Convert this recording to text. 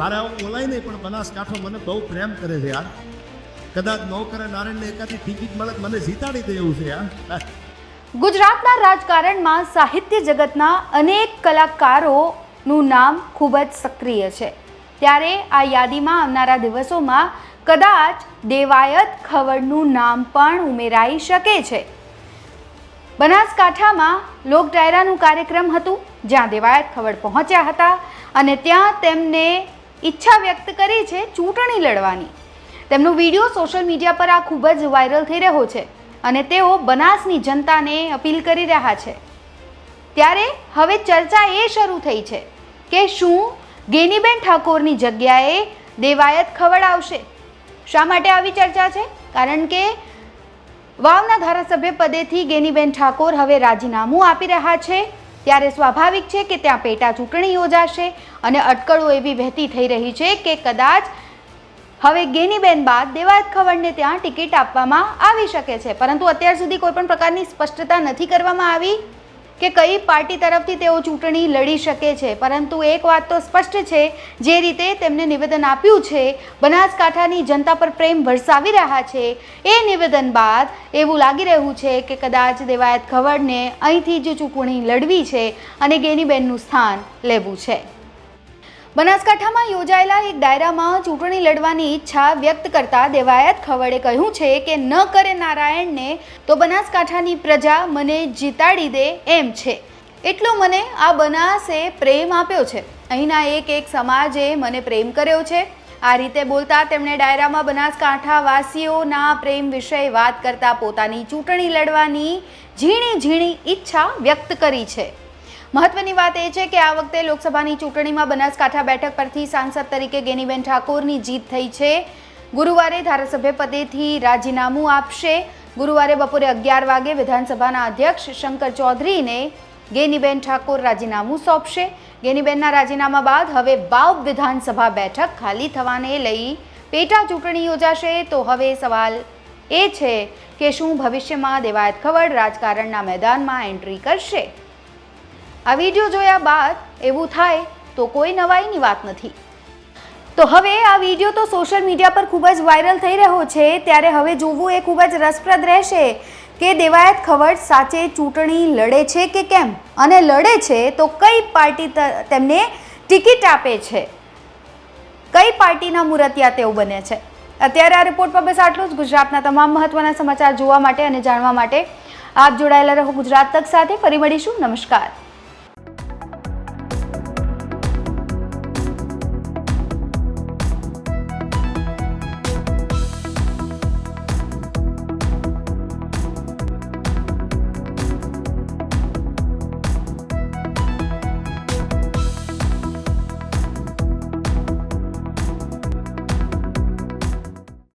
મારે આવું બોલાય નહીં પણ બનાસકાંઠો મને બહુ પ્રેમ કરે છે યાર. કદાચ ન નારાયણને એકાદી ટિકિટ મળે મને જીતાડી દે એવું છે યાર. ગુજરાતના રાજકારણમાં સાહિત્ય જગતના અનેક કલાકારોનું નામ ખૂબ જ સક્રિય છે. ત્યારે આ યાદીમાં આવનારા દિવસોમાં કદાચ દેવાયત ખવડનું નામ પણ ઉમેરાઈ શકે છે. બનાસકાંઠામાં લોક ડાયરાનું કાર્યક્રમ હતું, જ્યાં દેવાયત ખવડ પહોંચ્યા હતા અને ત્યાં તેમને ઈચ્છા વ્યક્ત કરી છે ચૂંટણી લડવાની. તેમનો વીડિયો સોશિયલ મીડિયા પર આ ખૂબ જ વાયરલ થઈ રહ્યો છે અને તેઓ બનાસની જનતાને અપીલ કરી રહ્યા છે. ત્યારે હવે ચર્ચા એ શરૂ થઈ છે કે શું ગેનીબેન ઠાકોરની જગ્યાએ દેવાયત ખવડ આવશે? શા માટે આવી ચર્ચા છે? કારણ કે વાવના ધારાસભ્ય પદેથી ગેનીબેન ઠાકોર હવે રાજીનામું આપી રહ્યા છે ત્યારે સ્વાભાવિક છે કે ત્યાં પેટા ચૂંટણી યોજાશે અને અટકળો એવી વહેતી થઈ રહી છે કે કદાચ હવે ગેનીબેન બાદ દેવાયત ખવડને ત્યાં ટિકિટ આપવામાં આવી શકે છે. પરંતુ અત્યાર સુધી કોઈપણ પ્રકારની સ્પષ્ટતા નથી કરવામાં આવી. કે કઈ પાર્ટી તરફથી તેઓ ચૂંટણી લડી શકે છે. પરંતુ એક વાત તો સ્પષ્ટ છે, જે રીતે તેમને નિવેદન આપ્યું છે, બનાસકાંઠાની જનતા પર પ્રેમ વરસાવી રહ્યા છે. એ નિવેદન બાદ એવું લાગી રહ્યું છે કે કદાચ દેવાયત ખવડને અહીંથી જ ચૂંટણી લડવી છે અને ગેનીબેનનું સ્થાન લેવું છે. બનાસકાંઠામાં યોજાયેલા એક ડાયરામાં ચૂંટણી લડવાની ઈચ્છા વ્યક્ત કરતા દેવાયત ખવડે કહ્યું છે કે ન કરે નારાયણને તો બનાસકાંઠાની પ્રજા મને જીતાડી દે એમ છે. એટલો મને આ બનાસે પ્રેમ આપ્યો છે. અહીંના એક એક સમાજે મને પ્રેમ કર્યો છે. આ રીતે બોલતા તેમણે ડાયરામાં બનાસકાંઠાવાસીઓના પ્રેમ વિશે વાત કરતા પોતાની ચૂંટણી લડવાની ઝીણી ઝીણી ઈચ્છા વ્યક્ત કરી છે. મહત્વની વાત એ છે કે આ વખતે લોકસભાની ચૂંટણીમાં બનાસકાંઠા બેઠક પરથી સાંસદ તરીકે ગેનીબેન ઠાકોરની જીત થઈ છે. ગુરુવારે ધારાસભ્ય પદેથી રાજીનામું આપશે. ગુરુવારે બપોરે અગિયાર વાગે વિધાનસભાના અધ્યક્ષ શંકર ચૌધરીને ગેનીબેન ઠાકોર રાજીનામું સોંપશે. ગેનીબેનના રાજીનામા બાદ હવે બાવ વિધાનસભા બેઠક ખાલી થવાને લઈ પેટા ચૂંટણી યોજાશે. તો હવે સવાલ એ છે કે શું ભવિષ્યમાં દેવાયત ખવડ રાજકારણના મેદાનમાં એન્ટ્રી કરશે? આ વીડિયો જોયા બાદ એવું થાય તો કોઈ નવાઈની વાત નથી. તો હવે આ વીડિયો તો સોશિયલ મીડિયા પર ખૂબ જ વાયરલ થઈ રહ્યો છે, ત્યારે હવે જોવું એ ખૂબ જ રસપ્રદ રહેશે કે દેવાયત ખવડ સાચે ચૂંટણી લડે છે કે કેમ? અને લડે છે તો કઈ પાર્ટી તેમને ટિકિટ આપે છે? કઈ પાર્ટીના મુરતિયા તેઓ બને છે? અત્યારે આ રિપોર્ટ પર બસ આટલું જ. ગુજરાતના તમામ મહત્વના સમાચાર જોવા માટે અને જાણવા માટે આપ જોડાયેલા રહો ગુજરાત તક સાથે. ફરી મળીશું. નમસ્કાર.